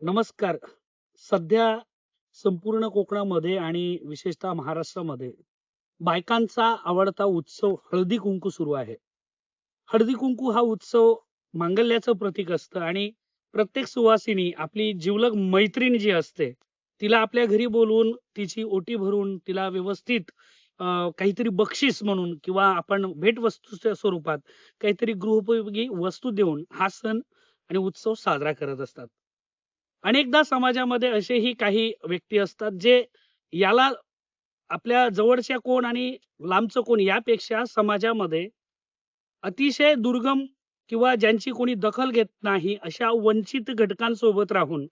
नमस्कार. सध्या संपूर्ण कोकणामध्ये आणि विशेषतः महाराष्ट्रामध्ये बायकांचा आवडता उत्सव हळदी-कुंकू सुरू आहे. हळदी-कुंकू हा उत्सव मांगल्याचं प्रतीक असतं आणि प्रत्येक सुवासिनी आपली जिवलग मैत्रीण जी असते, तिला आपल्या घरी बोलवून तिची ओटी भरून तिला व्यवस्थित काहीतरी बक्षीस म्हणून किंवा आपण भेटवस्तूच्या स्वरूपात काहीतरी गृहोपयोगी वस्तू देऊन हा सण आणि उत्सव साजरा करत असतात. अनेकदा समाजामध्ये असेही काही व्यक्ती असतात जे याला आपल्या जवळच्या कोण आणि लांबचं कोण यापेक्षा समाजामध्ये अतिशय दुर्गम किंवा ज्यांची कोणी दखल घेत नाही अशा वंचित घटकांसोबत राहून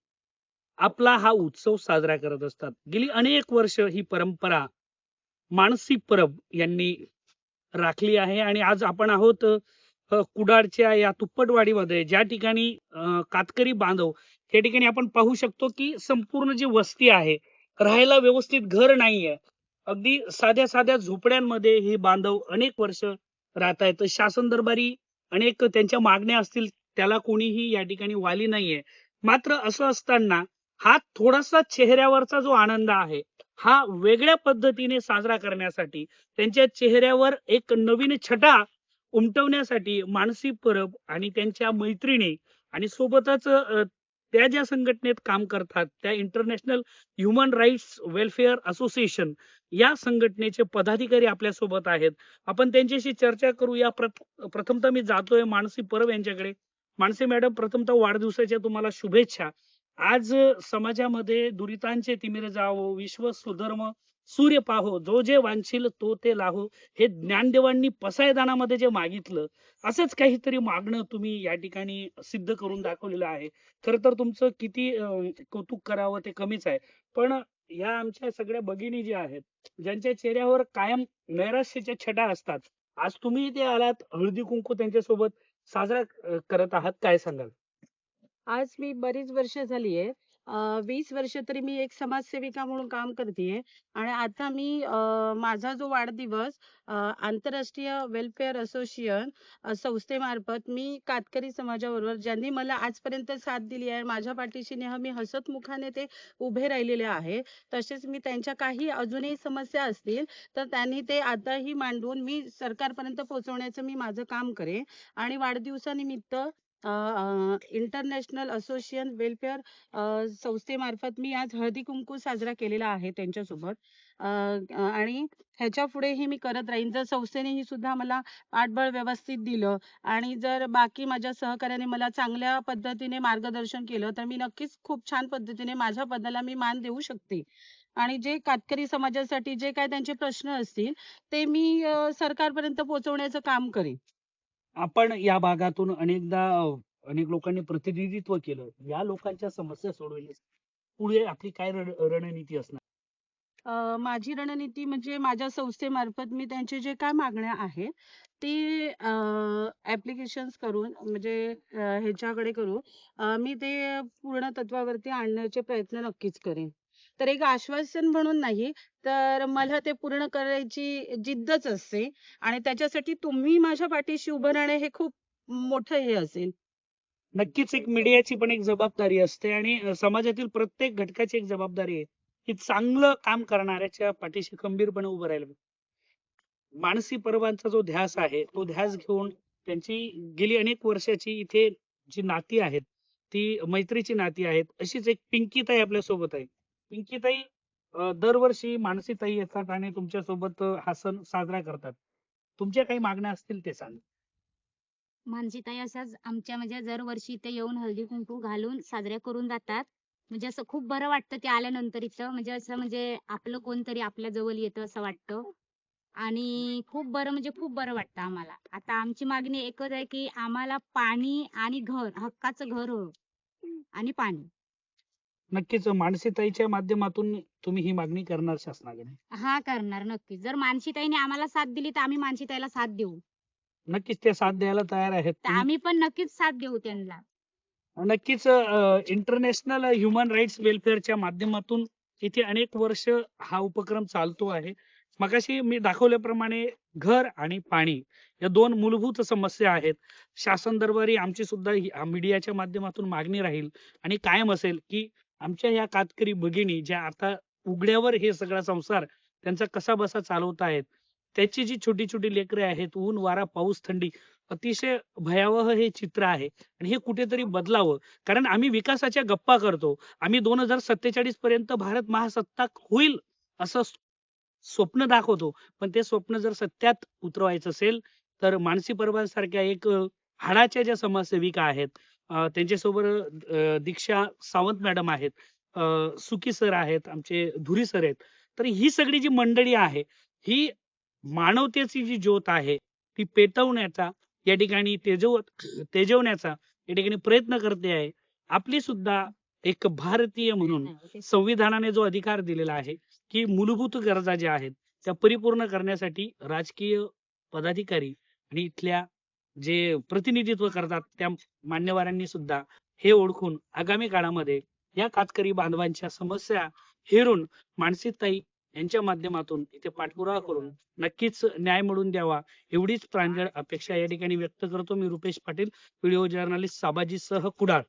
आपला हा उत्सव साजरा करत असतात. गेली अनेक वर्ष ही परंपरा मानसी परब यांनी राखली आहे आणि आज आपण आहोत कुडाळच्या या तुप्पटवाडीमध्ये ज्या ठिकाणी कातकरी बांधव त्या ठिकाणी आपण पाहू शकतो की संपूर्ण जी वस्ती आहे राहायला व्यवस्थित घर नाहीये. अगदी साध्या साध्या झोपड्यांमध्ये हे बांधव अनेक वर्ष राहत आहेत. शासन दरबारी अनेक त्यांच्या मागण्या असतील त्याला कोणीही या ठिकाणी वाली नाहीये. मात्र असं असताना हा थोडासा चेहऱ्यावरचा जो आनंद आहे हा वेगळ्या पद्धतीने साजरा करण्यासाठी त्यांच्या चेहऱ्यावर एक नवीन छटा उमटवण्यासाठी मानसी परब आणि त्यांच्या मैत्रिणी आणि सोबतच त्या ज्या संघटनेत काम करतात त्या international human rights welfare association या संघटनेचे पदाधिकारी आपल्यासोबत आहेत. आपण त्यांच्याशी चर्चा करू या प्रथमतः मी जातोय मानसी परब यांच्याकडे. मानसी मॅडम प्रथमतः वाढदिवसाच्या तुम्हाला शुभेच्छा. आज समाजामध्ये दुरितांचे तिमिर जावो विश्व सुधर्म सूर्य पाहो जो जे वांछील तो ते लाहो. हे ज्ञानदेवांनी पसायदानामध्ये जे मागितलं असंच काहीतरी मागणं तुम्ही या ठिकाणी सिद्ध करून दाखवलेलं आहे. खर तर तुमचं किती कौतुक करावं ते कमीच आहे. पण या आमच्या सगळ्या भगिनी ज्या आहेत ज्यांच्या चेहऱ्यावर कायम नैराश्याच्या छटा असतात आज तुम्ही इथे आलात हळदी कुंकू त्यांच्यासोबत साजरा करत आहात काय सांगाल? आज मी बरीच वर्ष झाली आहे. अ, 20 वर्ष तरी मी एक समाजसेविका म्हणून काम करतेय आणि आता मी अ, माझा जो वाढदिवस अ, आंतरराष्ट्रीय वेलफेअर असोसिएशन अ, संस्थेमार्फत मी कातकरी समाजाबरोबर ज्यांनी मला आजपर्यंत साथ दिली आहे, माझ्या पाठीशी नेहमी हसतमुखाने ते उभे राहिलेले आहे. तसेच मी त्यांच्या काही अजूनही समस्या असतील, तर त्यांनी ते आताही मांडून मी सरकारपर्यंत पोहोचवण्याचं मी माझं काम करेन आणि वाढदिवसानिमित्त इंटरनॅशनल असोसिएशन वेलफेअर संस्थेमार्फत मी आज हळदी-कुंकू साजरा केलेला आहे त्यांच्यासोबत. आणि ह्याच्या आणि ह्याच्यापुढेही मी करत राहीन. जर संस्थेनेही सुद्धा मला पाठबळ व्यवस्थित दिलं आणि जर बाकी माझ्या सहकार्याने मला चांगल्या पद्धतीने मार्गदर्शन केलं, तर मी नक्कीच खूप छान पद्धतीने माझ्या पदाला मी मान देऊ शकते. आणि जे कातकरी समाजासाठी जे काय त्यांचे प्रश्न असतील, ते मी सरकारपर्यंत पोहोचवण्याचं काम करेन. आपण या भागातून अनेकदा अनेक लोकांनी प्रतिनिधित्व केलं. या लोकांच्या समस्या सोडवण्यासाठी पुढे आपली काय रणनीती असणार? माझी रणनीती म्हणजे माझ्या संस्थेमार्फत मी त्यांचे जे काय मागण्या आहेत, ते ऍप्लिकेशन्स करून म्हणजे ह्याच्याकडे करून मी ते पूर्ण तत्वावरती आणण्याचे प्रयत्न नक्कीच करेन. तर एक आश्वासन म्हणून नाही, तर मला ते पूर्ण करायची जिद्दच असते. आणि त्याच्यासाठी तुम्ही माझ्या पाठीशी उभं राहणे हे खूप मोठं हे असेल. नक्कीच एक मीडियाची पण एक जबाबदारी असते आणि समाजातील प्रत्येक घटकाची एक जबाबदारी आहे की चांगलं काम करणाऱ्याच्या पाठीशी खंबीरपणे उभं राहिलं मानसी परबांचा जो ध्यास आहे तो ध्यास घेऊन त्यांची गेली अनेक वर्षाची इथे जी नाती आहेत ती मैत्रीची नाती आहेत अशीच एक पिंकीताई आपल्यासोबत आहे. पिंकीताई दरवर्षी मानसीताई येतात आणि तुमच्यासोबत हा सण साजरा करतात तुमच्या काही मागण्या असतील ते सांग मानसीताई असाच आमच्या म्हणजे दरवर्षी इथे येऊन हळदी कुंकू घालून साजऱ्या करून जातात. म्हणजे असं खूप बरं वाटतं ते आल्यानंतर इथं म्हणजे असं म्हणजे आपलं कोणतरी आपल्या जवळ येतं असं वाटतं. आणि खूप बरं म्हणजे खूप बरं वाटतं आम्हाला. आता आमची मागणी एकच आहे की आम्हाला पाणी आणि घर, हक्काचं घर हो आणि पाणी. नक्कीच मानसीताईच्या माध्यमातून तुम्ही ही मागणी करणार शासनाकडे हां, करणार नक्कीच. जर मानसीताईने आम्हाला साथ दिली तर आम्ही मानसीताईला साथ देऊ. नक्कीच ते साथ द्यायला तयार आहेत तर आम्ही पण नक्कीच साथ देऊ त्यांना. नक्कीच इंटरनॅशनल ह्युमन राईट्स वेलफेअरच्या माध्यमातून इथे अनेक वर्ष हा उपक्रम चालतो आहे मगाशी मी दाखवल्याप्रमाणे घर आणि पाणी या दोन मूलभूत समस्या आहेत शासन दरबारी आमची सुद्धा मीडियाच्या माध्यमातून मागणी राहील आणि कायम असेल की आमच्या या कातकरी भगिनी ज्या आता उघड्यावर हे सगळा संसार त्यांचा कसा बसा चालवत आहेत त्याची जी छोटी छोटी लेकरे आहेत ऊन वारा पाऊस थंडी अतिशय भयावह हे चित्र आहे आणि हे कुठेतरी बदलावं. कारण आम्ही विकासाच्या गप्पा करतो. आम्ही दोन हजार सत्तेचाळीस पर्यंत भारत महासत्ताक होईल असं स्वप्न दाखवतो. पण ते स्वप्न जर सत्यात उतरवायचं असेल तर मानसी परबार सारख्या एक हाडाच्या ज्या समाजसेविका आहेत त्यांच्यासोबत दीक्षा सावंत मॅडम आहेत सुकी सर आहेत आमचे धुरी सर आहेत. तर ही सगळी जी मंडळी आहे ही मानवतेची जी ज्योत आहे ती पेटवण्याचा या ठिकाणी तेजव तेजवण्याचा या ठिकाणी प्रयत्न करते आहे. आपली सुद्धा एक भारतीय म्हणून संविधानाने जो अधिकार दिलेला आहे की मूलभूत गरजा ज्या आहेत त्या परिपूर्ण करण्यासाठी राजकीय पदाधिकारी आणि इथल्या जे प्रतिनिधित्व करतात त्या मान्यवरांनी सुद्धा हे ओळखून आगामी काळामध्ये या कातकरी बांधवांच्या समस्या हेरून मानसिकताई यांच्या माध्यमातून इथे पाठपुरावा करून नक्कीच न्याय मिळवून द्यावा एवढीच प्रांजळ अपेक्षा या ठिकाणी व्यक्त करतो मी. रुपेश पाटील व्हिडिओ जर्नलिस्ट साबाजी सह कुडाळ.